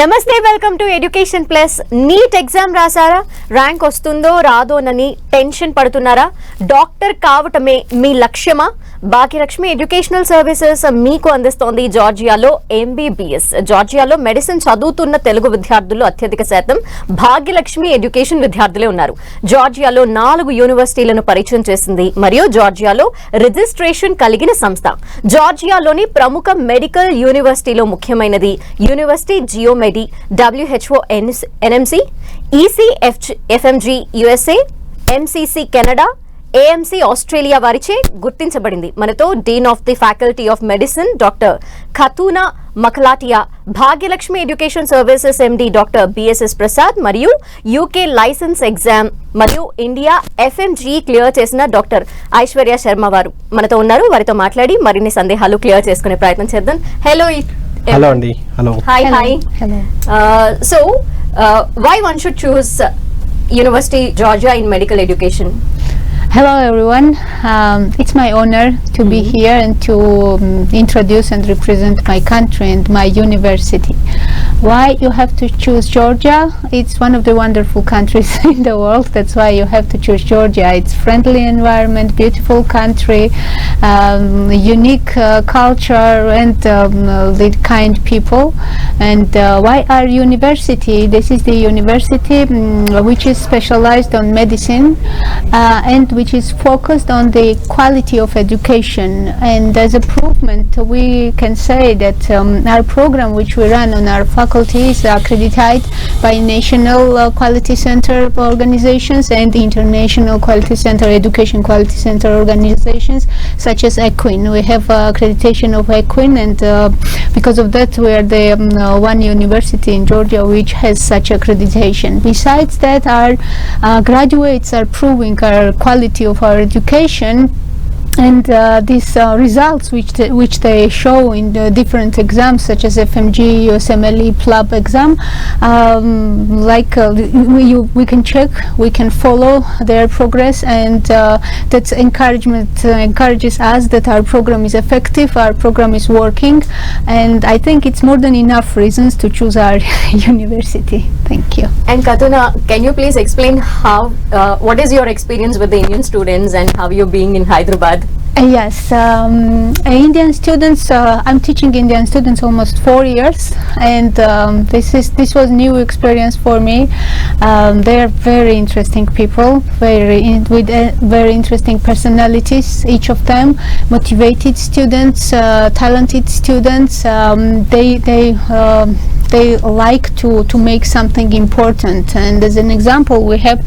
నమస్తే welcome to education plus. NEET exam రాసారా rank వస్తుందో రాదోనని టెన్షన్ పడుతున్నారా? డాక్టర్ కావటమే మీ లక్ష్యమా? భాగ్యలక్ష్మి ఎడ్యుకేషనల్ సర్వీసెస్ మీకు అందిస్తోంది జార్జియాలో ఎంబీబీఎస్ జార్జియాలో మెడిసిన్ చదువుతున్న తెలుగు విద్యార్థులు అత్యధిక శాతం భాగ్యలక్ష్మి ఎడ్యుకేషన్ విద్యార్థులే ఉన్నారు. జార్జియాలో నాలుగు యూనివర్సిటీలను పరిచయం చేసింది మరియు జార్జియాలో రిజిస్ట్రేషన్ కలిగిన సంస్థ. జార్జియాలోని ప్రముఖ మెడికల్ యూనివర్సిటీలో ముఖ్యమైనది university GeoMedi WHO NMC ECFMG USA MCC Canada AMC Australia వారిచే గుర్తించబడింది. మనతో dean of the faculty of medicine doctor Khatuna Makhalatia Bhagyalakshmi education services MD doctor BSS Prasad మరియు యూకే లైసెన్స్ ఎగ్జామ్ మరియు ఇండియా ఎఫ్ఎంజీ క్లియర్ చేసిన doctor Aishwarya Sharma వారు. మనతో ఉన్నారు. వారితో మాట్లాడి మరిన్ని సందేహాలు క్లియర్ చేసుకునే ప్రయత్నం చేద్దాం. హలో హలో అండి. Hello hi hi. So why one should choose university Georgia in medical education Hello everyone. Um, it's my honor to be here and to um, introduce and represent my country and my university. Why you have to choose Georgia? It's one of the wonderful countries in the world. That's why you have to choose Georgia. It's friendly environment, beautiful country, um, unique uh, culture, and um, uh, the kind people. And uh, why our university? This is the university mm, which is specialized on medicine uh, and which is focused on the quality of education. And as a improvement, we can say that um, our program, which we run on our faculty, is accredited by national uh, quality center organizations and international quality center, education quality center organizations, such as EQUIN. We have uh, accreditation of EQUIN, and uh, because of that, we are the um, uh, one university in Georgia which has such accreditation. Besides that, our uh, graduates are proving our quality of our education and uh, these uh, results which th- which they show in the different exams such as FMG, USMLE, PLUB exam, um, like uh, we, we can check, we can follow their progress, and uh, that encouragement uh, encourages us that our program is effective, our program is working, and I think it's more than enough reasons to choose our university. Thank you. And Katuna, can you please explain how, uh, what is your experience with the Indian students and how you're being in Hyderabad? Uh, Yes, um, uh, Indian students. Uh, I'm teaching Indian students almost four years, and um, this is this was new experience for me. Um, they are very interesting people, very in, with uh, very interesting personalities. Each of them motivated students, uh, talented students. Um, they they. Um, they like to, to make something important and as an example we have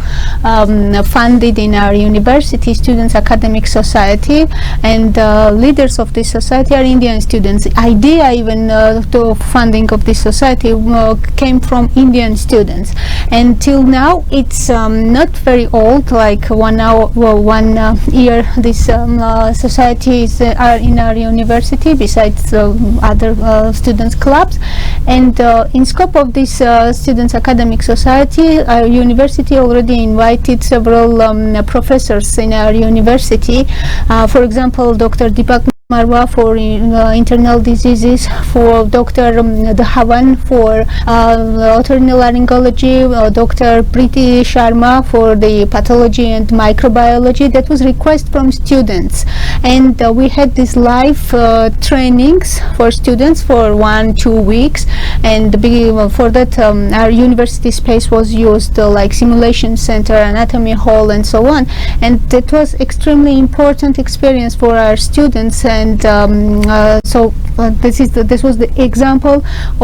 um, funded in our university students academic society and uh, leaders of this society are indian students. Idea even uh, to funding of this society uh, came from indian students. And till now it's um, not very old like one hour well, one uh, year this um, uh, society is uh, are in our university besides uh, other uh, students clubs. And uh, in scope of this uh, students academic society our university already invited several um, professors in our university uh, for example dr deepak Marwa for uh, internal diseases, for Dr. Um, Dhawan for uh, otolaryngology, uh, Dr. Preeti Sharma for the pathology and microbiology. That was request from students, and uh, we had these live uh, trainings for students for one two weeks, and be, for that um, our university space was used uh, like simulation center, anatomy hall, and so on, and that was extremely important experience for our students and um, uh, so uh, this is the, this was the example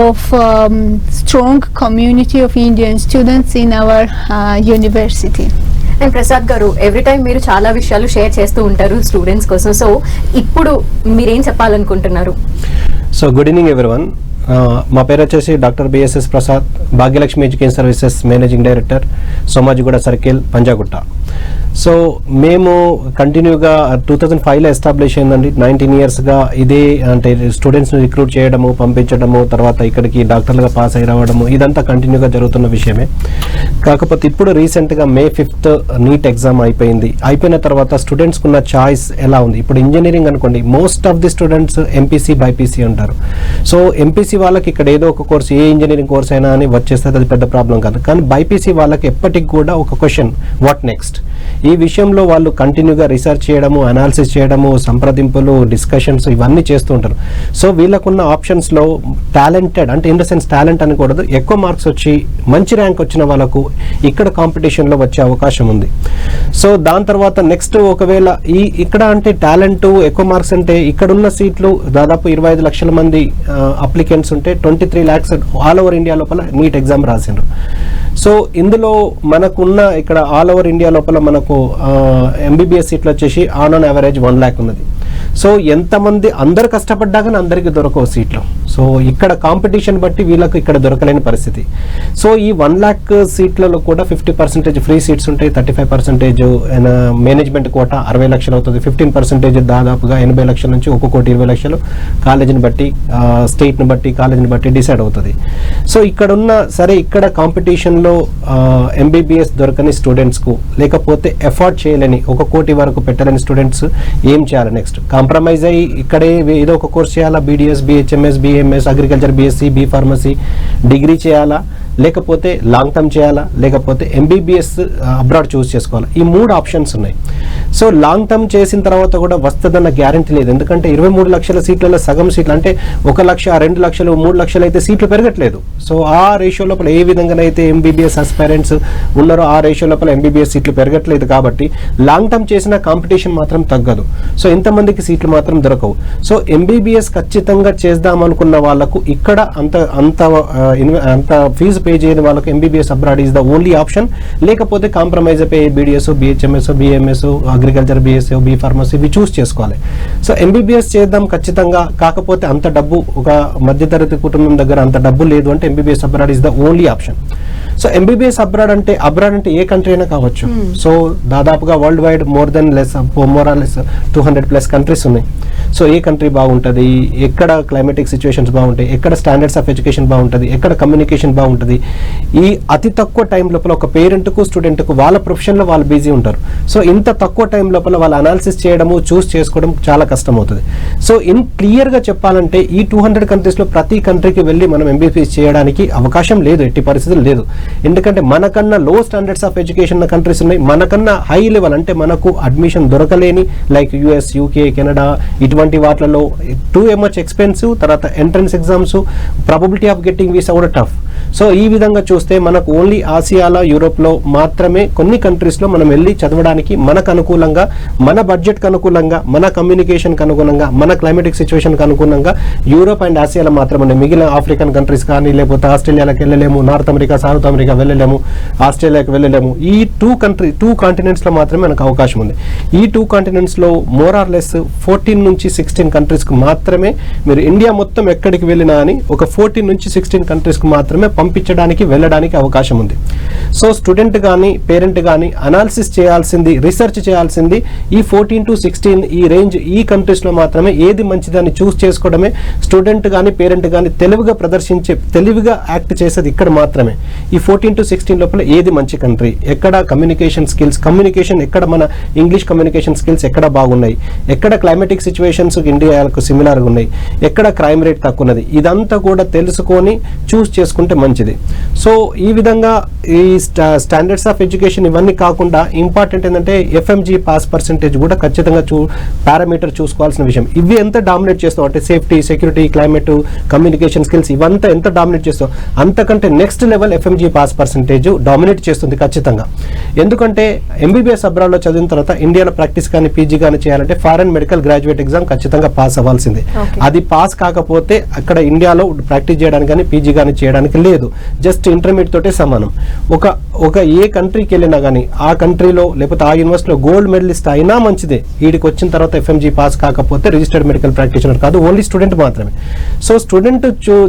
of um, strong community of Indian students in our uh, university. And Prasad గారు every time మీరు చాలా విషయాలు share చేస్తూ ఉంటారు students కోసం so ఇప్పుడు మీరేం చెప్పాలనుకుంటున్నారు? సో గుడ్ ఈవినింగ్ ఎవరివన్ మా పేరు వచ్చేసి doctor BSS Prasad Bhagyalakshmi education services managing director Somajiguda circle Panjagutta. So మేము కంటిన్యూగా టూ థౌజండ్ ఫైవ్లో ఎస్టాబ్లిష్ అయిందండి. నైన్టీన్ ఇయర్స్గా ఇదే అంటే స్టూడెంట్స్ని రిక్రూట్ చేయడము పంపించడము తర్వాత ఇక్కడికి డాక్టర్లుగా పాస్ అయి రావడము ఇదంతా కంటిన్యూగా జరుగుతున్న విషయమే. కాకపోతే ఇప్పుడు రీసెంట్గా మే ఫిఫ్త్ నీట్ ఎగ్జామ్ అయిపోయింది. అయిపోయిన తర్వాత స్టూడెంట్స్కి ఉన్న చాయిస్ ఎలా ఉంది? ఇప్పుడు ఇంజనీరింగ్ అనుకోండి most of the students MPC BiPC ఉంటారు. సో ఎంపీసీ వాళ్ళకి ఇక్కడ ఏదో ఒక కోర్స్ ఏ ఇంజనీరింగ్ కోర్స్ అయినా అని వచ్చేస్తే అది పెద్ద ప్రాబ్లం కాదు. కానీ బైపీసీ వాళ్ళకి ఎప్పటికి కూడా ఒక క్వశ్చన్ వాట్ నెక్స్ట్ ఈ విషయంలో వాళ్ళు కంటిన్యూగా రీసెర్చ్ చేయడము అనాలిసిస్ చేయడము సంప్రదింపులు డిస్కషన్స్ ఇవన్నీ చేస్తూ ఉంటారు. సో వీళ్ళకున్న ఆప్షన్స్లో టాలెంటెడ్ అంటే ఇన్ ద సెన్స్ టాలెంట్ అనకూడదు. ఎక్కువ మార్క్స్ వచ్చి మంచి ర్యాంక్ వచ్చిన వాళ్ళకు ఇక్కడ కాంపిటీషన్లో వచ్చే అవకాశం ఉంది. సో దాని తర్వాత నెక్స్ట్ ఒకవేళ ఈ ఇక్కడ అంటే టాలెంట్ ఎక్కువ మార్క్స్ అంటే ఇక్కడున్న సీట్లు దాదాపు ఇరవై ఐదు లక్షల మంది అప్లికెంట్స్ ఉంటే twenty three lakhs all over India లోపల నీట్ ఎగ్జామ్ రాసిండ్రు. సో ఇందులో మనకున్న ఇక్కడ ఆల్ ఓవర్ ఇండియా లోపల మనకు ఎంబీబీఎస్ సీట్లు వచ్చేసి on on average one lakh ఉన్నది. సో ఎంతమంది అందరు కష్టపడ్డా కానీ అందరికీ దొరకవు సీట్లు. సో ఇక్కడ కాంపిటీషన్ బట్టి వీళ్ళకు ఇక్కడ దొరకలేని పరిస్థితి. సో ఈ వన్ ల్యాక్ సీట్లలో కూడా ఫిఫ్టీ పర్సెంటేజ్ ఫ్రీ సీట్స్ ఉంటాయి thirty five percentage management quota అరవై లక్షలు అవుతుంది. ఫిఫ్టీన్ పర్సెంటేజ్ దాదాపుగా ఎనభై లక్షల నుంచి ఒక కోటి ఇరవై లక్షలు కాలేజీని బట్టి స్టేట్ని బట్టి కాలేజీని బట్టి డిసైడ్ అవుతుంది. సో ఇక్కడ ఉన్న సరే ఇక్కడ కాంపిటీషన్లో ఎంబీబీఎస్ దొరకని స్టూడెంట్స్కు లేకపోతే ఎఫర్ట్ చేయలేని ఒక కోటి వరకు పెట్టలేని స్టూడెంట్స్ ఏం చేయాలి నెక్స్ట్ కాంప్రమైజ్ అయ్యి ఇక్కడే ఏదో ఒక కోర్స్ చేయాలా? BDS BHMS BMS agriculture BSc B pharmacy degree చేయాలా? లేకపోతే లాంగ్ టర్మ్ చేయాలా? లేకపోతే ఎంబీబీఎస్ అబ్రాడ్ చూస్ చేసుకోవాలా? ఈ మూడు ఆప్షన్స్ ఉన్నాయి. సో లాంగ్ టర్మ్ చేసిన తర్వాత కూడా వస్తుందన్న గ్యారంటీ లేదు. ఎందుకంటే ఇరవై మూడు లక్షల సీట్లలో సగం సీట్లు అంటే ఒక లక్ష రెండు లక్షలు మూడు లక్షలు అయితే సీట్లు పెరగట్లేదు. సో ఆ రేషియో లోపల ఏ విధంగానైతే ఎంబీబీఎస్ అస్పైరెంట్స్ ఉన్నారో ఆ రేషియో లోపల ఎంబీబీఎస్ సీట్లు పెరగట్లేదు కాబట్టి లాంగ్ టర్మ్ చేసిన కాంపిటీషన్ మాత్రం తగ్గదు. సో ఎంతమందికి సీట్లు మాత్రం దొరకవు. సో ఎంబీబీఎస్ ఖచ్చితంగా చేద్దాం అనుకున్న వాళ్ళకు ఇక్కడ అంత అంత అంత ఫీజు పే చేయని వాళ్ళకు MBBS abroad is the only option. లేకపోతే కాంప్రమైజ్ అయిపోయి BDS BHMS BMS agriculture BSA B pharmacy ఇవి చూస్ చేసుకోవాలి. సో ఎంబీబీఎస్ చేద్దాం ఖచ్చితంగా. కాకపోతే అంత డబ్బు ఒక మధ్యతరగతి కుటుంబం దగ్గర అంత డబ్బు లేదు అంటే MBBS abroad is the only option. So MBBS abroad అంటే అబ్రాడ్ అంటే ఏ కంట్రీ అయినా కావచ్చు. సో దాదాపుగా world wide more then less more or less two hundred plus countries ఉన్నాయి. సో ఏ కంట్రీ బాగుంటుంది? ఎక్కడ క్లైమేటిక్ సిచ్యువేషన్స్ బాగుంటాయి? ఎక్కడ స్టాండర్డ్స్ ఆఫ్ ఎడ్యుకేషన్ బాగుంటుంది? ఎక్కడ కమ్యూనికేషన్ బాగుంటుంది? ఈ అతి తక్కువ టైం లోపల ఒక పేరెంట్కు స్టూడెంట్కు వాళ్ళ ప్రొఫెషన్లో వాళ్ళు బిజీ ఉంటారు. సో ఇంత తక్కువ టైం లోపల వాళ్ళు అనాలిసిస్ చేయడము చూస్ చేసుకోవడం చాలా కష్టం అవుతుంది సో ఇన్ క్లియర్గా చెప్పాలంటే ఈ టూ హండ్రెడ్ కంట్రీస్లో ప్రతి కంట్రీకి వెళ్ళి మనం ఎంబీబీఎస్ చేయడానికి అవకాశం లేదు ఎట్టి పరిస్థితులు లేదు. ఎందుకంటే మనకన్నా లో స్టాండర్డ్స్ ఆఫ్ ఎడ్యుకేషన్ ఉన్న కంట్రీస్ ఉన్నాయి. మనకన్నా హై లెవెల్ అంటే మనకు అడ్మిషన్ దొరకలేని లైక్ యుఎస్ యూకే కెనడా ఇటువంటి వాటిలలో టూ మచ్ ఎక్స్పెన్సివ్ తర్వాత entrance exams probability of getting visa కూడా టఫ్ సో ఈ విధంగా చూస్తే మనకు ఓన్లీ ఆసియాలో యూరోప్లో మాత్రమే కొన్ని కంట్రీస్లో మనం వెళ్ళి చదవడానికి మనకు అనుకూలంగా మన బడ్జెట్కి అనుకూలంగా మన కమ్యూనికేషన్కి అనుగుణంగా మన క్లైమేటిక్ సిచ్యువేషన్కి అనుగుణంగా యూరోప్ అండ్ ఆసియాలో మాత్రమే మిగిలిన ఆఫ్రికన్ కంట్రీస్ కానీ లేకపోతే ఆస్ట్రేలియాలకు వెళ్ళలేము నార్త్ అమెరికా సౌత్ అమెరికా వెళ్ళలేము ఆస్ట్రేలియాకి వెళ్ళలేము. ఈ టూ కంట్రీ టూ కాంటినెంట్స్లో మాత్రమే మనకు అవకాశం ఉంది. ఈ టూ కాంటినెంట్స్లో మోర్ ఆర్ లెస్ ఫోర్టీన్ నుంచి సిక్స్టీన్ కంట్రీస్కి మాత్రమే మీరు ఇండియా మొత్తం ఎక్కడికి వెళ్ళినా అని ఒక ఫోర్టీన్ నుంచి సిక్స్టీన్ కంట్రీస్కి మాత్రమే పంపించడానికి వెళ్ళడానికి అవకాశం ఉంది. సో స్టూడెంట్ కానీ పేరెంట్ కానీ అనాలిసిస్ చేయాల్సింది రీసెర్చ్ చేయాల్సింది ఈ ఫోర్టీన్ టు సిక్స్టీన్ ఈ రేంజ్ ఈ కంట్రీస్లో మాత్రమే ఏది మంచిదని చూస్ చేసుకోవడమే స్టూడెంట్ కానీ పేరెంట్ కానీ తెలివిగా ప్రదర్శించే తెలివిగా యాక్ట్ చేసేది ఇక్కడ మాత్రమే. ఈ ఫోర్టీన్ టు సిక్స్టీన్ లోపల ఏది మంచి కంట్రీ ఎక్కడ కమ్యూనికేషన్ స్కిల్స్ కమ్యూనికేషన్ ఎక్కడ మన ఇంగ్లీష్ కమ్యూనికేషన్ స్కిల్స్ ఎక్కడ బాగున్నాయి? ఎక్కడ క్లైమేటిక్ సిచ్యువేషన్స్ ఇండియాకు సిమిలర్గా ఉన్నాయి? ఎక్కడ క్రైమ్ రేట్ తక్కువ ఉన్నది? ఇదంతా కూడా తెలుసుకొని చూస్ చేసుకుంటే మంచిది. సో ఈ విధంగా ఈ స్టాండర్డ్స్ ఆఫ్ ఎడ్యుకేషన్ ఇవన్నీ కాకుండా ఇంపార్టెంట్ ఏంటంటే ఎఫ్ఎంజీ పాస్ పర్సంటేజ్ కూడా ఖచ్చితంగా చూ పారామీటర్ చూసుకోవాల్సిన విషయం. ఇవి ఎంత డామినేట్ చేస్తావు? అంటే safety security climate communication skills ఇవంతా ఎంత డామినేట్ చేస్తావు? అంతకంటే next level FMG pass percentage dominate చేస్తుంది ఖచ్చితంగా. ఎందుకంటే ఎంబీబీఎస్ అబ్రాడ్లో చదివిన తర్వాత ఇండియాలో ప్రాక్టీస్ కానీ పీజీ కానీ చేయాలంటే ఫారెన్ మెడికల్ గ్రాడ్యుయేట్ ఎగ్జామ్ ఖచ్చితంగా పాస్ అవ్వాల్సిందే. అది పాస్ కాకపోతే అక్కడ ఇండియాలో ప్రాక్టీస్ చేయడానికి కానీ పీజీ కానీ చేయడానికి లేదు. జస్ట్ ఇంటర్మీడియట్ తోటే సమానం. ఒక ఒక ఏ కంట్రీకి వెళ్ళినా కానీ ఆ కంట్రీలో లేకపోతే ఆ యూనివర్సిటీలో గోల్డ్ మెడలిస్ట్ అయినా మంచిదే. వీడికి వచ్చిన తర్వాత ఎఫ్ఎంజీ పాస్ కాకపోతే రిజిస్టర్డ్ మెడికల్ ప్రాక్టీషనర్ కాదు ఓన్లీ స్టూడెంట్ మాత్రమే. సో స్టూడెంట్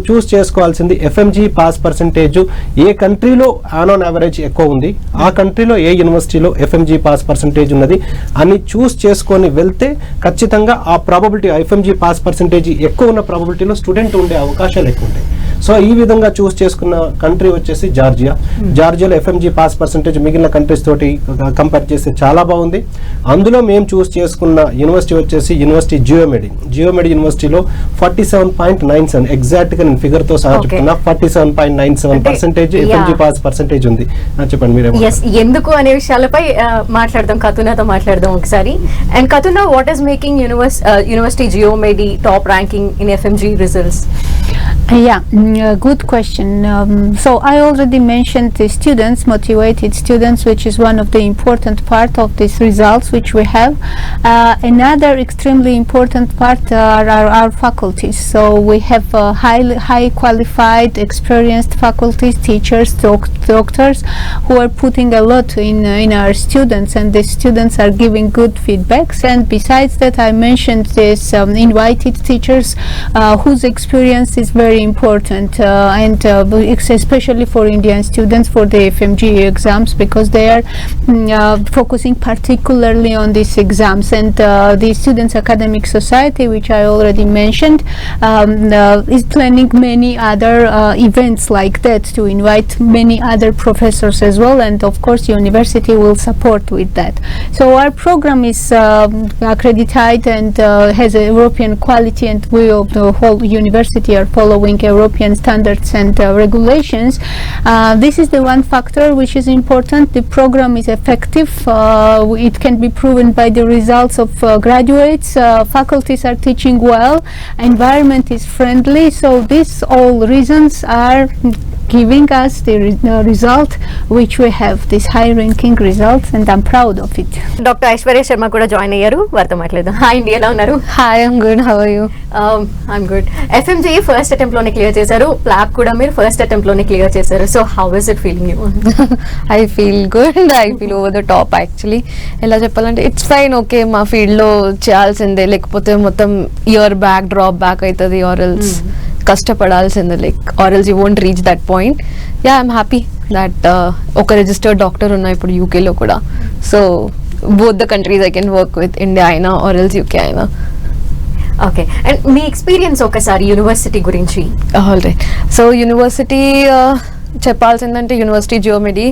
చూస్ చేసుకోవాల్సింది ఎఫ్ఎంజీ పాస్ పర్సంటేజ్. ఏ కంట్రీలో ఆన్ ఆన్ యావరేజ్ ఎక్కువ ఉంది ఆ కంట్రీలో ఏ యూనివర్సిటీలో ఎఫ్ఎంజీ పాస్ పర్సంటేజ్ ఉన్నది అని చూస్ చేసుకొని వెళ్తే ఖచ్చితంగా ఆ ప్రాబబిలిటీ ఎఫ్ఎంజీ పాస్ పర్సంటేజ్ ఎక్కువ ఉన్న ప్రాబబిలిటీలో స్టూడెంట్ ఉండే అవకాశాలు ఎక్కువ ఉంటాయి. సో ఈ విధంగా చూస్ చేసుకున్న కంట్రీ వచ్చేసి జార్జియా. జార్జియాలో ఎఫ్ఎంజీ పాస్ పర్సెంటేజ్ మిగిలిన కంట్రీస్ తోటి కంపేర్ చేస్తే చాలా బాగుంది. అందులో మేము చూస్ చేసుకున్న యూనివర్సిటీ వచ్చేసి యూనివర్సిటీ జియోమెడి. జియోమెడి యూనివర్సిటీలో forty seven point nine seven ఎగ్జాక్ట్గా నేను ఫిగర్తో సహా. చెప్తున్నా forty seven point nine seven percentage. FMG pass percentage ఉంది. చెప్పండి మీరే ఎందుకు అనే విషయాలపై మాట్లాడదాం కతునాతో మాట్లాడదాం ఒకసారి. And Khatuna what is making universe university Geomedi top ranking in FMG results Yeah, mm, uh, good question. Um, so I already mentioned the students, motivated students, which is one of the important part of these results which we have. Uh, another extremely important part are our, our faculties. So we have uh, highly high qualified, experienced faculties, teachers, doc- doctors who are putting a lot in uh, in our students, and the students are giving good feedbacks. And besides that, I mentioned this um, invited teachers uh, whose experience is very important, uh, and uh, especially for Indian students for the FMG exams because they are mm, uh, focusing particularly on these exams. And uh, the Students Academic Society, which I already mentioned, um, uh, is planning many other events like that to invite many other professors as well. And of course, the university will support with that. So our program is um, accredited and uh, has a European quality, and we of the whole university are following European standards and uh, regulations. Uh, this is the one factor which is important. The program is effective. Uh, it can be proven by the results of uh, graduates. Uh, faculties are teaching well. Environment is friendly. So these all reasons are giving us the re- uh, result which we have. This high ranking results, and I'm proud of it. Doctor Aishwarya Sharma కూడా join అయ్యారు వారితో మాట్లాడదాం hi అండి ఎలా ఉన్నారు Hi, I'm good. How are you? I'm good FMG first అటెంప్ట్లోనే clear చేశారు PLAB కూడా మీరు ఫస్ట్ అటెంప్ట్లోనే క్లియర్ చేశారు so how is it feeling you I feel good. I feel over the top actually. ఎలా చెప్పాలంటే ఇట్స్ ఫైన్ ఓకే మా ఫీల్డ్లో చేయాల్సిందే లేకపోతే మొత్తం ఇయర్ బ్యాక్ డ్రాప్ బ్యాక్ అవుతుంది or else కష్టపడాల్సిందే like orals you won't reach that point yeah I'm happy that ఒక registered doctor ఉన్నా ఇప్పుడు యూకేలో కూడా. So both the countries I can work with India అయినా ఆరల్స్ యూకే అయినా. ఓకే అండ్ మీ ఎక్స్పీరియన్స్ ఒకసారి యూనివర్సిటీ గురించి? All right so university చెప్పాల్సిందంటే university Geomedi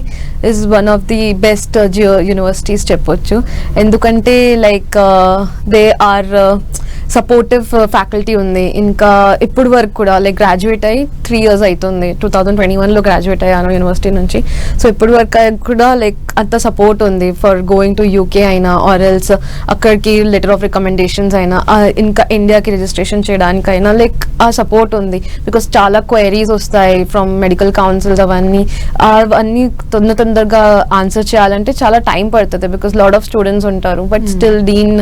is one of the best Geo universities చెప్పొచ్చు. ఎందుకంటే like they are supportive faculty ఉంది. ఇంకా ఇప్పుడు వరకు కూడా లైక్ గ్రాడ్యుయేట్ అయ్యి త్రీ ఇయర్స్ అవుతుంది టూ థౌజండ్ ట్వంటీ వన్లో గ్రాడ్యుయేట్ అయ్యాను యూనివర్సిటీ నుంచి. సో ఇప్పుడు వరకు కూడా లైక్ అంత సపోర్ట్ ఉంది ఫర్ గోయింగ్ టు యూకే అయినా ఆర్ ఎల్స్ అక్కడికి లెటర్ ఆఫ్ రికమెండేషన్స్ అయినా ఇంకా ఇండియాకి రిజిస్ట్రేషన్ చేయడానికైనా లైక్ ఆ సపోర్ట్ ఉంది. బికాస్ చాలా క్వైరీస్ వస్తాయి ఫ్రమ్ మెడికల్ కౌన్సిల్స్ అవన్నీ. అవన్నీ తొందర తొందరగా ఆన్సర్ చేయాలంటే చాలా టైం పడుతుంది బికాస్ లాడ్ ఆఫ్ స్టూడెంట్స్ ఉంటారు. But still dean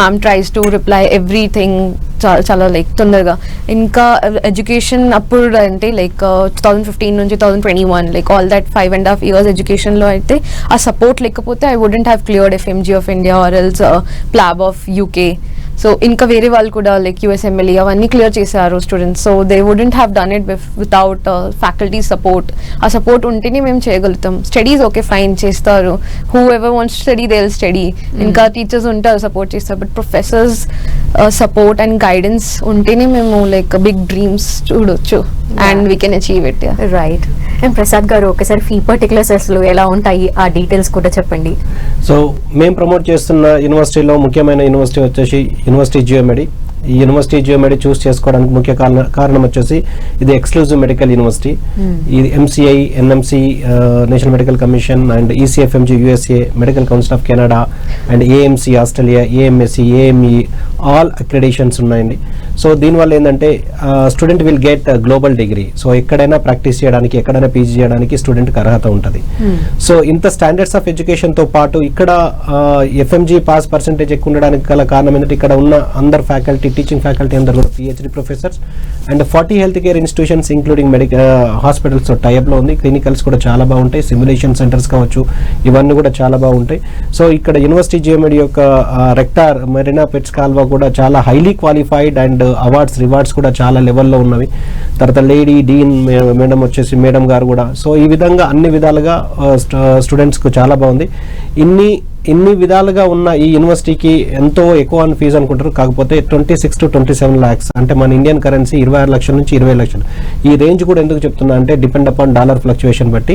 ma'am tries to reply everything చాలా చాలా లైక్ తొందరగా. ఇంకా ఎడ్యుకేషన్ అప్పుడు అంటే లైక్ టూ థౌజండ్ ఫిఫ్టీన్ నుంచి two thousand twenty one like all that five and half years ఎడ్యుకేషన్లో అయితే ఆ సపోర్ట్ లేకపోతే I wouldn't have cleared FMG of India or else PLAB of UK so ఇంకా వేరే వాళ్ళు కూడా లైక్ యూఎస్ఎంఎల్ఈ అవన్నీ క్లియర్ చేశారు students so they wouldn't have done it without faculty support ఆ సపోర్ట్ ఉంటేనే మేము చేయగలుగుతాం. స్టడీస్ ఓకే ఫైన్ చేస్తారు. Whoever wants study they will study ఇంకా టీచర్స్ ఉంటారు సపోర్ట్ చేస్తారు. But professors support and guidance ఉంటేనే మేము లైక్ బిగ్ డ్రీమ్స్ చూడొచ్చు. And we can achieve it right and Prasad garu ఒకసారి ఫీ పర్టికులర్స్ అసలు ఎలా ఉంటాయి? ఆ డీటెయిల్స్ కూడా చెప్పండి. సో మేము ప్రమోట్ చేస్తున్న యూనివర్సిటీలో ముఖ్యమైన యూనివర్సిటీ వచ్చేసి యూనివర్సిటీ జియోమెడి ఈ యూనివర్సిటీ జియోమెడి చూస్ చేసుకోవడానికి ముఖ్య కారణ కారణం వచ్చేసి ఇది ఎక్స్క్లూజివ్ మెడికల్ యూనివర్సిటీ ఇది MCI NMC national medical commission and ECFMG USA medical council of Canada and AMC Australia AMSC AME all accreditations ఉన్నాయండి. సో దీనివల్ల ఏంటంటే student will get global degree so ఎక్కడైనా ప్రాక్టీస్ చేయడానికి ఎక్కడైనా పీజీ చేయడానికి స్టూడెంట్కి అర్హత ఉంటుంది. సో ఇంత స్టాండర్డ్స్ ఆఫ్ ఎడ్యుకేషన్తో పాటు ఇక్కడ ఎఫ్ఎంజీ పాస్ పర్సంటేజ్ ఎక్కువ ఉండడానికి గల కారణం ఏంటంటే ఇక్కడ ఉన్న అందరు ఫ్యాకల్టీ టీచింగ్ ఫ్యాకల్టీ అందరు కూడా PhD professors and forty health care institutions including medical hospitals టైప్లో ఉంది. క్లినికల్స్ కూడా చాలా బాగుంటాయి. సిమ్యులేషన్ సెంటర్స్ కావచ్చు. ఇవన్నీ కూడా చాలా బాగుంటాయి. సో ఇక్కడ యూనివర్సిటీ జియోమెడి యొక్క రెక్టార్ మెరీనా పెట్స్ కాల్వా కూడా చాలా highly qualified and awards rewards కూడా చాలా లెవెల్లో ఉన్నవి. తర్వాత లేడీ డీన్ మేడం వచ్చేసి మేడం గారు కూడా. సో ఈ విధంగా అన్ని విధాలుగా స్టూడెంట్స్కు చాలా బాగుంది. ఇన్ని ఇన్ని విధాలుగా ఉన్న ఈ యూనివర్సిటీకి ఎంతో ఎక్కువ అని ఫీజు అనుకుంటారు. కాకపోతే twenty six to twenty seven lakhs అంటే మన ఇండియన్ కరెన్సీ ఇరవై ఆరు లక్షల నుంచి ఇరవై లక్షలు. ఈ రేంజ్ కూడా ఎందుకు చెప్తున్నా అంటే డిపెండ్ అపాన్ డాలర్ ఫ్లక్చువేషన్ బట్టి.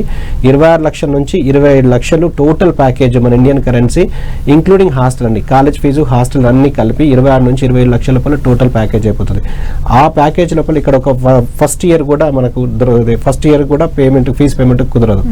ఇరవై ఆరు లక్షల నుంచి ఇరవై ఐదు లక్షలు టోటల్ ప్యాకేజ్ మన ఇండియన్ కరెన్సీ ఇంక్లూడింగ్ హాస్టల్ అండి. కాలేజ్ ఫీజు హాస్టల్ అన్ని కలిపి ఇరవై ఆరు నుంచి ఇరవై ఐదు లక్షల లోపల టోటల్ ప్యాకేజ్ అయిపోతుంది. ఆ ప్యాకేజ్ లోపల ఇక్కడ ఒక ఫస్ట్ ఇయర్ కూడా మనకు ఫస్ట్ ఇయర్ కూడా పేమెంట్ ఫీజ్ పేమెంట్ కుదరదు.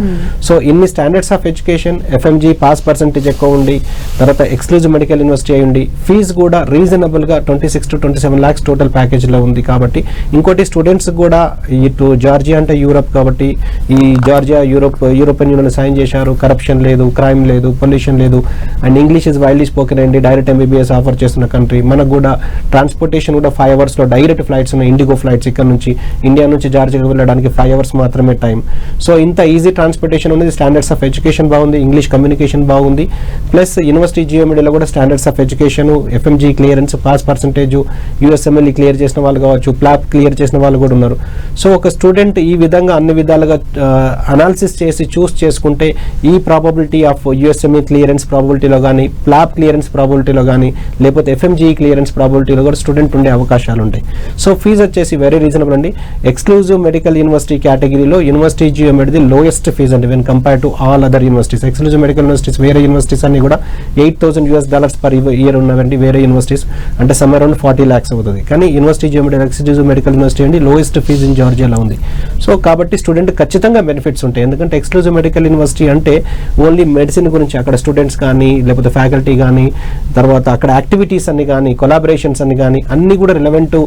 సో ఇన్ని standards of education FMG pass percentage ఎక్కువ ఉండి తర్వాత ఎక్స్క్లూజివ్ మెడికల్ యూనివర్సిటీ అయి ఫీజు కూడా రీజనబుల్గా twenty six to twenty seven lakhs total ప్యాకేజ్లో ఉంది కాబట్టి ఇంకోటి స్టూడెంట్స్ కూడా ఇటు జార్జియా అంటే యూరప్ కాబట్టి ఈ Georgia Europe European union sign చేశారు. కరప్షన్ లేదు క్రైమ్ లేదు పొల్యూషన్ లేదు. And English is wildly spoken అండి డైరెక్ట్ ఎంబీబీఎస్ ఆఫర్ చేస్తున్న కంట్రీ మనకు కూడా ట్రాన్స్పోర్టేషన్ కూడా ఫైవ్ అవర్స్లో డైరెక్ట్ ఫ్లైట్స్ ఉన్నాయి ఇండిగో ఫ్లైట్స్ ఇక్కడ నుంచి. ఇండియా నుంచి జార్జియాకి వెళ్ళడానికి ఫైవ్ అవర్స్ మాత్రమే టైం సో ఇంత ఈజీ ట్రాన్స్పోర్టేషన్ ఉంది స్టాండర్డ్స్ ఆఫ్ ఎడ్యుకేషన్ బాగుంది ఇంగ్లీష్ కమ్యూనికేషన్ బాగుంది. ప్లస్ యూనివర్సిటీ జియోమీడియాలో కూడా standards of education FMG clearance pass percentage USMLE clear చేసిన వాళ్ళు కావచ్చు ప్లాప్ క్లియర్ చేసిన వాళ్ళు కూడా ఉన్నారు. సో ఒక స్టూడెంట్ ఈ విధంగా అన్ని విధాలుగా అనాలిసిస్ చేసి చూస్ చేసుకుంటే ఈ ప్రాబబిలిటీ ఆఫ్ యూఎస్ఎంఈ క్లియరెన్స్ ప్రాబిలిటీలో కానీ ప్లాప్ క్లియరెన్స్ ప్రాబిలిటీలో కానీ లేకపోతే ఎఫ్ఎంజీ క్లియరెన్స్ ప్రాబిలిటీలో కూడా స్టూడెంట్ ఉండే అవకాశాలు ఉంటాయి. సో ఫీజు వచ్చేసి వెరీ రీజనబుల్ అండి. ఎక్స్క్లూజివ్ మెడికల్ యూనివర్సిటీ కేటగిరీలో యూనివర్సిటీ జియోమెడిది లోయెస్ట్ ఫీజు అండి. When compare to all other universities exclusive medical universities వేరే యూనివర్సిటీస్ అన్ని కూడా eight thousand US dollars per year ఉన్నవండి వేరే యూనివర్సిటీస్ అంటే సమ్ అరౌండ్ ఫార్టీ ల్యాక్స్ అవుతుంది. కానీ university Geomedi exclusive medical university అండి లోయెస్ట్ ఫీజ్ ఇన్ జార్జియాలో ఉంది. సో కాబట్టి స్టూడెంట్ ఖచ్చితంగా బెనిఫిట్స్ ఉంటాయి. ఎందుకంటే ఎక్స్క్లూజివ్ మెడికల్ యూనివర్సిటీ అంటే ఓన్లీ మెడిసిన్ గురించి అక్కడ స్టూడెంట్స్ కానీ లేకపోతే ఫ్యాకల్టీ కానీ తర్వాత అక్కడ యాక్టివిటీస్ అన్ని కానీ కొలాబరేషన్స్ అన్ని కానీ అన్ని కూడా రిలవెంట్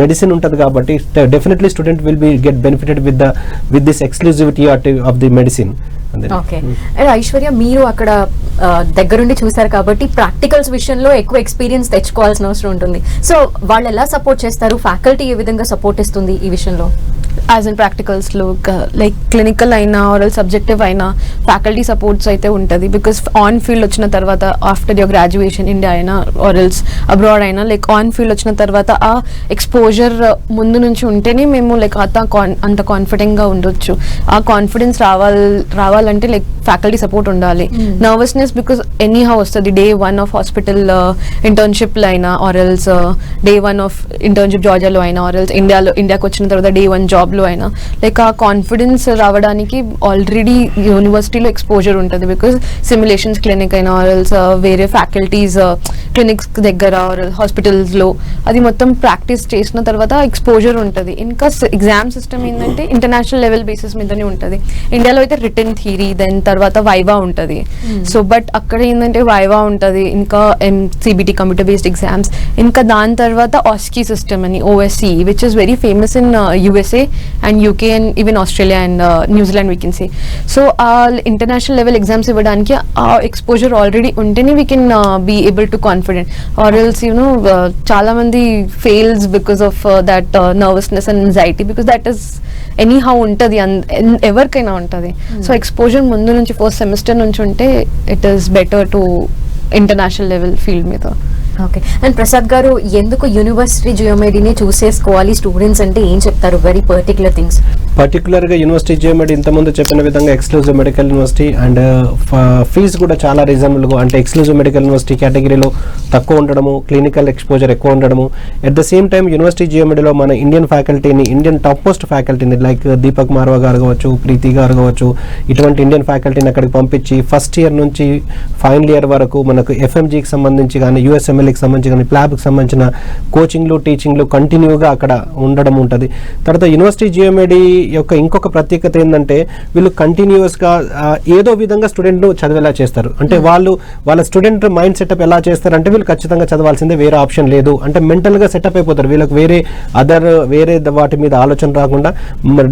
మెడిసిన్ ఉంటుంది కాబట్టి definitely student will be get benefited with the with this exclusivity of the medicine okay. And Aishwarya మీరు అక్కడ దగ్గరుండి చూసారు కాబట్టి ప్రాక్టికల్స్ విషయంలో ఎక్కువ ఎక్స్పీరియన్స్ తెచ్చుకోవాల్సిన అవసరం ఉంటుంది. సో వాళ్ళు ఎలా సపోర్ట్ చేస్తారు? ఫ్యాకల్టీ ఏ విధంగా సపోర్ట్ ఇస్తుంది ఈ విషయంలో? యాజ్ ఇన్ ప్రాక్టికల్స్లో లైక్ క్లినికల్ అయినా ఆరల్ సబ్జెక్టివ్ అయినా ఫ్యాకల్టీ సపోర్ట్స్ అయితే ఉంటుంది. బికాస్ ఆన్ ఫీల్డ్ వచ్చిన తర్వాత ఆఫ్టర్ యువర్ గ్రాడ్యుయేషన్ ఇండియా అయినా ఆరల్స్ అబ్రాడ్ అయినా లైక్ ఆన్ ఫీల్డ్ వచ్చిన తర్వాత ఆ ఎక్స్పోజర్ ముందు నుంచి ఉంటేనే మేము లైక్ అంత కాన్ అంత కాన్ఫిడెంట్గా ఉండొచ్చు. ఆ కాన్ఫిడెన్స్ రావాలి రావాలంటే లైక్ ఫ్యాకల్టీ సపోర్ట్ ఉండాలి. నర్వస్నెస్ బికాస్ ఎనీ హౌ వస్తుంది. డే వన్ ఆఫ్ హాస్పిటల్ ఇంటర్న్షిప్లో అయినా or else day one of internship జార్జియాలో అయినా ఆరల్స్ ఇండియాలో ఇండియాకి వచ్చిన తర్వాత డే వన్ జాబ్లో అయినా. లైక్ ఆ కాన్ఫిడెన్స్ రావడానికి ఆల్రెడీ యూనివర్సిటీలో ఎక్స్పోజర్ ఉంటుంది బికాస్ సిమ్యులేషన్స్ క్లినిక్ అయినా ఆరల్స్ వేరే ఫ్యాకల్టీస్ క్లినిక్స్ దగ్గర హాస్పిటల్స్లో అది మొత్తం ప్రాక్టీస్ చేసిన తర్వాత ఎక్స్పోజర్ ఉంటుంది. ఇంకా ఎగ్జామ్ సిస్టమ్ ఏంటంటే ఇంటర్నేషనల్ లెవెల్ బేసిస్ మీదనే ఉంటుంది. ఇండియాలో అయితే రిటర్న్ థీరీ దెన్ తర్వాత వైవా ఉంటుంది. సో బట్ అక్కడ ఏంటంటే వైవా ఉంటుంది ఇంకా సిబిటి కంప్యూటర్ బేస్డ్ ఎగ్జామ్స్ ఇంకా దాని తర్వాత ఆస్కీ సిస్టమ్ అని OSCE which is very famous in USA and UK and even Australia and New Zealand we can see so ఆ ఇంటర్నేషనల్ లెవెల్ ఎగ్జామ్స్ ఇవ్వడానికి ఆ ఎక్స్పోజర్ ఆల్రెడీ ఉంటేనే we can be able to confident or else you know చాలా మంది fails because of that nervousness and anxiety because that is anyhow ఉంటుంది ఎవరికైనా ఉంటుంది so exposure ముందు నుంచి ఫస్ట్ సెమిస్టర్ నుంచి ఉంటే it is better to international level field మీద ఓకే అండ్ ప్రసాద్ గారు ఎందుకు యూనివర్సిటీ జియోమెడీని చూసేసుకోవాలి? స్టూడెంట్స్ అంటే ఏం చెప్తారు? వెరీ పర్టికులర్ థింగ్స్ పర్టికులర్గా యూనివర్సిటీ జియోమెడీ ఇంతకుముందు చెప్పిన విధంగా exclusive medical university and fee కూడా చాలా రీజనబుల్గా అంటే ఎక్స్క్లూజివ్ మెడికల్ యూనివర్సిటీ కేటగిరీలో తక్కువ ఉండడము క్లినికల్ ఎక్స్పోజర్ ఎక్కువ ఉండడము. At the same time university జియోమెడీలో మన ఇండియన్ ఫ్యాకల్టీని ఇండియన్ టాప్ మోస్ట్ ఫ్యాకల్టీని లైక్ దీపక్ మార్వా గారు కావచ్చు ప్రీతి గారు కావచ్చు ఇటువంటి ఇండియన్ ఫ్యాకల్టీని అక్కడికి పంపించి ఫస్ట్ ఇయర్ నుంచి ఫైనల్ ఇయర్ వరకు మనకు ఎఫ్ఎంజీకి సంబంధించి కానీ యూఎస్ఎంఎల్కి సంబంధించి కానీ ప్లాబ్కి సంబంధించిన కోచింగ్లు టీచింగ్లు కంటిన్యూగా అక్కడ ఉండడం ఉంటుంది. తర్వాత యూనివర్సిటీ జియోమెడీ యొక్క ఇంకొక ప్రత్యేకత ఏంటంటే వీళ్ళు కంటిన్యూస్గా ఏదో విధంగా స్టూడెంట్ను చదివేలా చేస్తారు. అంటే వాళ్ళు వాళ్ళ స్టూడెంట్ మైండ్ సెటప్ ఎలా చేస్తారంటే వీళ్ళు ఖచ్చితంగా చదవాల్సిందే వేరే ఆప్షన్ లేదు. అంటే మెంటల్గా సెటప్ అయిపోతారు. వీళ్ళకి వేరే అదర్ వేరే వాటి మీద ఆలోచన రాకుండా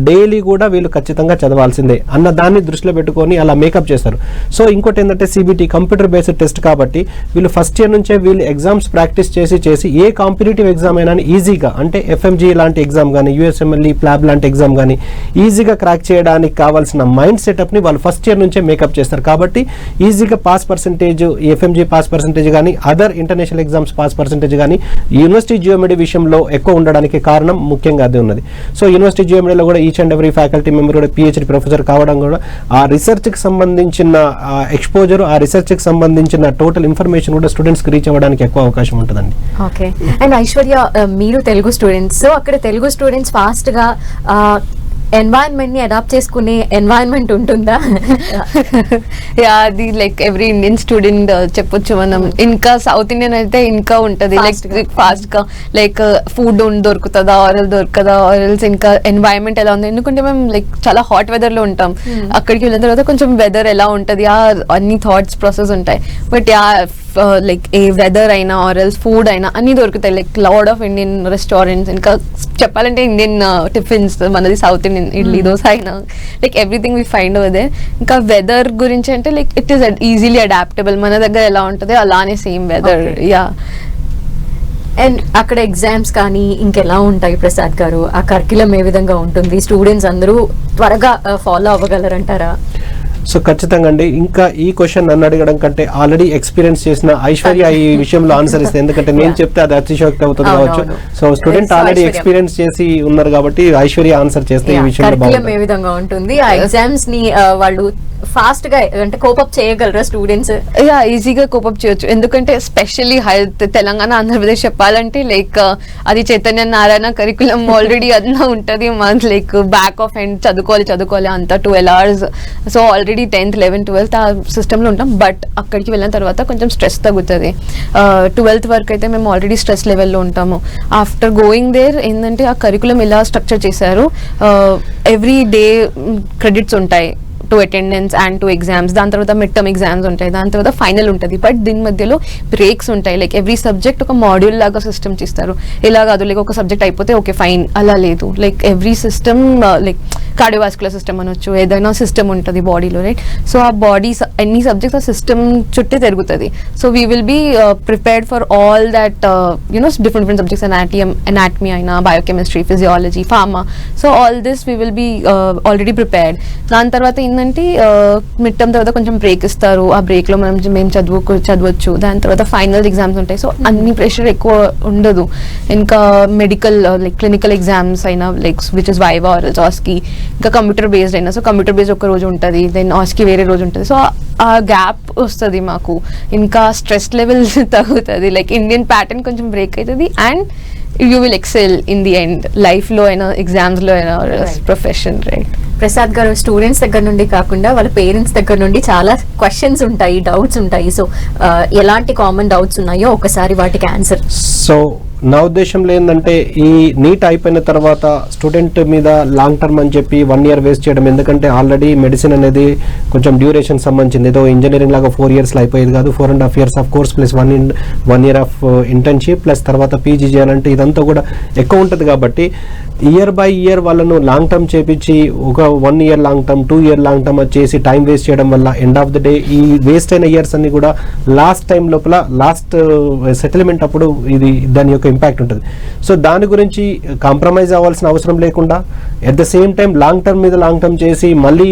డైలీ కూడా వీళ్ళు ఖచ్చితంగా చదవాల్సిందే అన్న దాన్ని దృష్టిలో పెట్టుకొని అలా మేకప్ చేస్తారు. సో ఇంకోటి ఏంటంటే సిబిటి కంప్యూటర్ బేస్డ్ టెస్ట్ కాబట్టి వీళ్ళు ఫస్ట్ ఇయర్ నుంచే వీళ్ళు ఎగ్జామ్ ఎగ్జామ్స్ ప్రాక్టీస్ చేసి చేసి ఏ కాంపిటేటివ్ ఎగ్జామ్ అయినా ఈజీగా అంటే ఎఫ్ఎంజీ లాంటి ఎగ్జామ్ కానీ యూఎస్ఎంఎల్ఈ ప్లాబ్ లాంటి ఎగ్జామ్ కానీ ఈజీగా క్రాక్ చేయడానికి కావాల్సిన మైండ్ సెటప్ని వాళ్ళు ఫస్ట్ ఇయర్ నుంచే మేకప్ చేస్తారు. కాబట్టి ఈజీగా pass percentage FMG pass percentage కానీ other international exams pass percentage కానీ యూనివర్సిటీ జియోమెడీ విషయంలో ఎక్కువ ఉండడానికి కారణం ముఖ్యంగా అదే ఉన్నది. సో యూనివర్సిటీ జియోమెడీలో కూడా each and every faculty member కూడా పిహెచ్డి ప్రొఫెసర్ కావడం కూడా ఆ రీసెర్చ్కి సంబంధించిన ఎక్స్పోజర్ ఆ రీసెర్చ్కి సంబంధించిన టోటల్ ఇన్ఫర్మేషన్ కూడా స్టూడెంట్స్కి రీచ్ అవ్వడానికి ఎక్కువ అవకాశం ఉంటుందండి. ఓకే. అండ్ ఐశ్వర్య మీరు తెలుగు స్టూడెంట్స్. సో అక్కడ తెలుగు స్టూడెంట్స్ ఫాస్ట్ గా ఎన్వైరన్మెంట్ని అడాప్ట్ చేసుకునే ఎన్వైరన్మెంట్ ఉంటుందా? యా అది లైక్ ఎవ్రీ ఇండియన్ స్టూడెంట్ చెప్పొచ్చు మనం. ఇంకా సౌత్ ఇండియన్ అయితే ఇంకా ఉంటది. లైక్ Fast గా. ఫాస్ట్గా. లైక్ ఫుడ్ దొరుకుతుందా ఆరల్ దొరకదా ఆరల్స్ ఇంకా ఎన్వైరన్మెంట్ ఎలా ఉంది? ఎందుకంటే మేము లైక్ చాలా హాట్ వెదర్లో ఉంటాం. అక్కడికి వెళ్ళిన తర్వాత కొంచెం వెదర్ ఎలా ఉంటది? ఆ అన్ని థాట్స్ ప్రాసెస్ ఉంటాయి. But yeah like A weather అయినా ఆరల్స్ ఫుడ్ అయినా అన్ని దొరుకుతాయి. Like lot of Indian restaurants ఇంకా చెప్పాలంటే ఇండియన్ టిఫిన్స్ మనది సౌత్ ఇండియన్ ఇడ్లీ దోశ అయినా like everything we find over there ఇంకా వెదర్ గురించి అంటే like it is easily adaptable మన దగ్గర ఎలా ఉంటుందో అలానే సేమ్ వెదర్. యా అండ్ అక్కడ ఎగ్జామ్స్ కానీ ఇంకెలా ఉంటాయి ప్రసాద్ గారు? ఆ కరికులం ఏ విధంగా ఉంటుంది? స్టూడెంట్స్ అందరూ త్వరగా ఫాలో అవ్వగలరంటారా? సో ఖచ్చితంగా అండి. ఇంకా ఈ క్వశ్చన్ నన్ను అడగడం కంటే ఆల్రెడీ ఎక్స్పీరియన్స్ చేసిన ఐశ్వర్య ఈ విషయంలో ఆన్సర్ ఇస్తే. ఎందుకంటే నేను. చెప్తే అది అతిశయోక్తి అవుతుంది కావచ్చు. So student already. ఎక్స్పీరియన్స్ చేసి ఉన్నారు కాబట్టి ఐశ్వర్య ఆన్సర్ చేస్తే ఈ విషయంలో కరికులం ఏ బాగుంటుంది విధంగా ఉంటుంది? ఆ ఎగ్జామ్స్ని వాళ్ళు ఫాస్ట్గా అంటే కోపప్ చేయగలరా స్టూడెంట్స్ యా ఈజీగా కోపప్ చేయొచ్చు. ఎందుకంటే స్పెషల్లీ హైద్ తెలంగాణ ఆంధ్రప్రదేశ్ చెప్పాలంటే లైక్ అది చైతన్య నారాయణ కరికులం ఆల్రెడీ అదన్నా ఉంటుంది. మన లైక్ బ్యాక్ ఆఫ్ ఎండ్ చదువుకోవాలి చదువుకోవాలి అంతా twelve hours so already tenth eleventh twelfth ఆ సిస్టంలో ఉంటాం. బట్ అక్కడికి వెళ్ళిన తర్వాత కొంచెం స్ట్రెస్ తగ్గుతుంది. ట్వెల్త్ వరకు అయితే మేము ఆల్రెడీ స్ట్రెస్ లెవెల్లో ఉంటాము. ఆఫ్టర్ గోయింగ్ దేర్ ఏంటంటే ఆ కరికులం ఇలా స్ట్రక్చర్ చేశారు? ఎవ్రీ డే క్రెడిట్స్ ఉంటాయి. To attendance and to exams దాని తర్వాత మిడ్ టర్మ్ ఎగ్జామ్స్ ఉంటాయి. దాని తర్వాత ఫైనల్ ఉంటుంది. బట్ దీని మధ్యలో బ్రేక్స్ ఉంటాయి. లైక్ ఎవ్రీ సబ్జెక్ట్ ఒక మాడ్యూల్ లాగా సిస్టమ్ చేస్తారు. ఇలా కాదు లైక్ ఒక సబ్జెక్ట్ అయిపోతే ఓకే ఫైన్ అలా లేదు. Like every system like cardiovascular system అనొచ్చు ఏదైనా సిస్టమ్ ఉంటుంది బాడీలో రైట్ సో ఆ బాడీ ఎన్ని సబ్జెక్ట్స్ ఆ సిస్టమ్ చుట్టే తిరుగుతుంది. So we will be prepared for all that you know different different subjects అనాటియం anatomy అయినా biochemistry physiology pharma so all this we will be already prepared దాని తర్వాత ఏంటంటే మిడ్ టర్మ్ తర్వాత కొంచెం బ్రేక్ ఇస్తారు. ఆ break లో మనం మేము చదువు చదవచ్చు. దాని తర్వాత ఫైనల్ ఎగ్జామ్స్ ఉంటాయి. సో అన్ని ప్రెషర్ ఎక్కువ ఉండదు. ఇంకా మెడికల్ లైక్ క్లినికల్ ఎగ్జామ్స్ అయినా like which is viva orals OSCE ఇంకా కంప్యూటర్ బేస్డ్ అయినా. సో కంప్యూటర్ బేస్డ్ ఒక రోజు ఉంటుంది. దెన్ ఆస్కి వేరే రోజు ఉంటుంది. సో ఆ గ్యాప్ వస్తుంది మాకు. ఇంకా స్ట్రెస్ లెవెల్ తగ్గుతుంది. లైక్ ఇండియన్ ప్యాటర్న్ కొంచెం బ్రేక్ అవుతుంది and you will excel in the end లైఫ్లో అయినా ఎగ్జామ్స్లో అయినా Right. ప్రొఫెషన్ రైట్ ప్రసాద్ గారు స్టూడెంట్స్ దగ్గర నుండి కాకుండా వాళ్ళ పేరెంట్స్ దగ్గర నుండి చాలా క్వశ్చన్స్ ఉంటాయి డౌట్స్ ఉంటాయి. సో ఎలాంటి కామన్ డౌట్స్ ఉన్నాయో ఒకసారి వాటికి ఆన్సర్ సో నా ఉద్దేశంలో ఏంటంటే ఈ నీట్ అయిపోయిన తర్వాత స్టూడెంట్ మీద లాంగ్ టర్మ్ అని చెప్పి వన్ ఇయర్ వేస్ట్ చేయడం ఎందుకంటే ఆల్రెడీ మెడిసిన్ అనేది కొంచెం డ్యూరేషన్ సంబంధించింది. ఏదో ఇంజనీరింగ్ లాగా ఫోర్ ఇయర్స్లో అయిపోయేది కాదు. Four and half years of course plus one one year of internship plus తర్వాత పీజీ చేయాలంటే ఇదంతా కూడా ఎక్కువ ఉంటుంది కాబట్టి ఇయర్ బై ఇయర్ వాళ్ళను లాంగ్ టర్మ్ చేపించి ఒక one year long term two year long term చేసి టైం వేస్ట్ చేయడం వల్ల ఎండ్ ఆఫ్ ద డే ఈ వేస్ట్ అయిన ఇయర్స్ అన్ని కూడా లాస్ట్ టైం లోపల లాస్ట్ సెటిల్మెంట్ uh, అప్పుడు ఇది దాని యొక్క ఇంపాక్ట్ ఉంటుంది. సో దాని గురించి కాంప్రమైజ్ అవ్వాల్సిన అవసరం లేకుండా at the same time long term మీద లాంగ్ టర్మ్ చేసి మళ్ళీ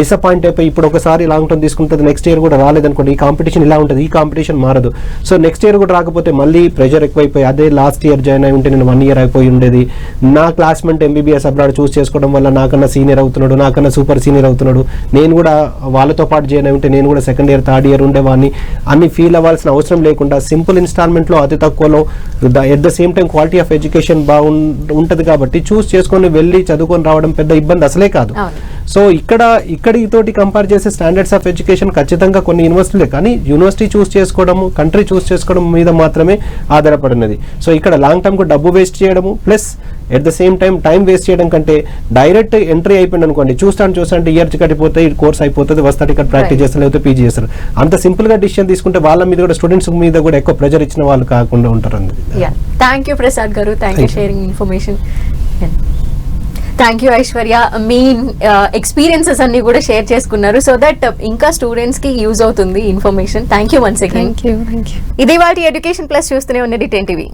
డిసప్పాయింట్ అయిపోయి ఇప్పుడు ఒకసారి లాంగ్ టర్మ్ తీసుకుంటుంది నెక్స్ట్ ఇయర్ కూడా రాలేదనుకోండి ఈ కాంపిటీషన్ ఇలా ఉంటుంది ఈ కాంపిటీషన్ మారదు. సో నెక్స్ట్ ఇయర్ కూడా రాకపోతే మళ్ళీ ప్రెషర్ ఎక్కువైపోయి అదే లాస్ట్ ఇయర్ జాయిన్ అయి ఉంటే నేను వన్ ఇయర్ అయిపోయి ఉండేది. నా క్లాస్మేట్ ఎంబీబీఎస్ అబ్రాడ్ చూస్ చేసుకోవడం వల్ల నాకన్నా సీనియర్ అవుతున్నాడు నాకన్నా సూపర్ సీనియర్ అవుతున్నాడు. నేను కూడా వాళ్ళతో పాటు జాయిన్ అయి ఉంటే నేను కూడా సెకండ్ ఇయర్ థర్డ్ ఇయర్ ఉండేవాడిని. అన్ని ఫీల్ అవ్వాల్సిన అవసరం లేకుండా సింపుల్ ఇన్స్టాల్మెంట్లో అతి తక్కువలో at the same time quality of education బాగుంటుంది కాబట్టి చూస్ చేసుకొని వెళ్ళి చదువుకొని రావడం పెద్ద ఇబ్బంది అసలే కాదు. సో ఇక్కడ ఇక్కడి తోటి కంపేర్ చేసే స్టాండర్డ్స్ ఆఫ్ ఎడ్యుకేషన్ ఖచ్చితంగా కొన్ని యూనివర్సిటీలే కానీ యూనివర్సిటీ చూస్ చేసుకోవడము కంట్రీ చూస్ చేసుకోవడం మీద మాత్రమే ఆధారపడినది. సో ఇక్కడ లాంగ్ టర్మ్కు డబ్బు వేస్ట్ చేయడము plus at the same time time waste చేయడం కంటే డైరెక్ట్ ఎంట్రీ అయిపోయింది అనుకోండి చూస్తాను చూస్తాంటే ఇయర్ కట్టిపోతే ఈ కోర్స్ అయిపోతుంది వస్తాడు ఇక్కడ ప్రాక్టీస్. చేస్తారు లేకపోతే పీజీ చేస్తారు. అంత సింపుల్గా డిసిషన్ తీసుకుంటే వాళ్ళ మీద కూడా స్టూడెంట్స్ మీద కూడా ఎక్కువ ప్రెజర్ ఇచ్చిన వాళ్ళు కాకుండా ఉంటారు thank you Prasad garu. Thank you. Sharing information thank you Aishwarya me experiences అన్ని కూడా షేర్ చేసుకున్నారు. సో దట్ ఇంకా స్టూడెంట్స్కి యూజ్ అవుతుంది information thank you once again ఇది వాటి ఎడ్యుకేషన్ ప్లస్ చూస్తూనే ఉన్నది టెన్ టీవీ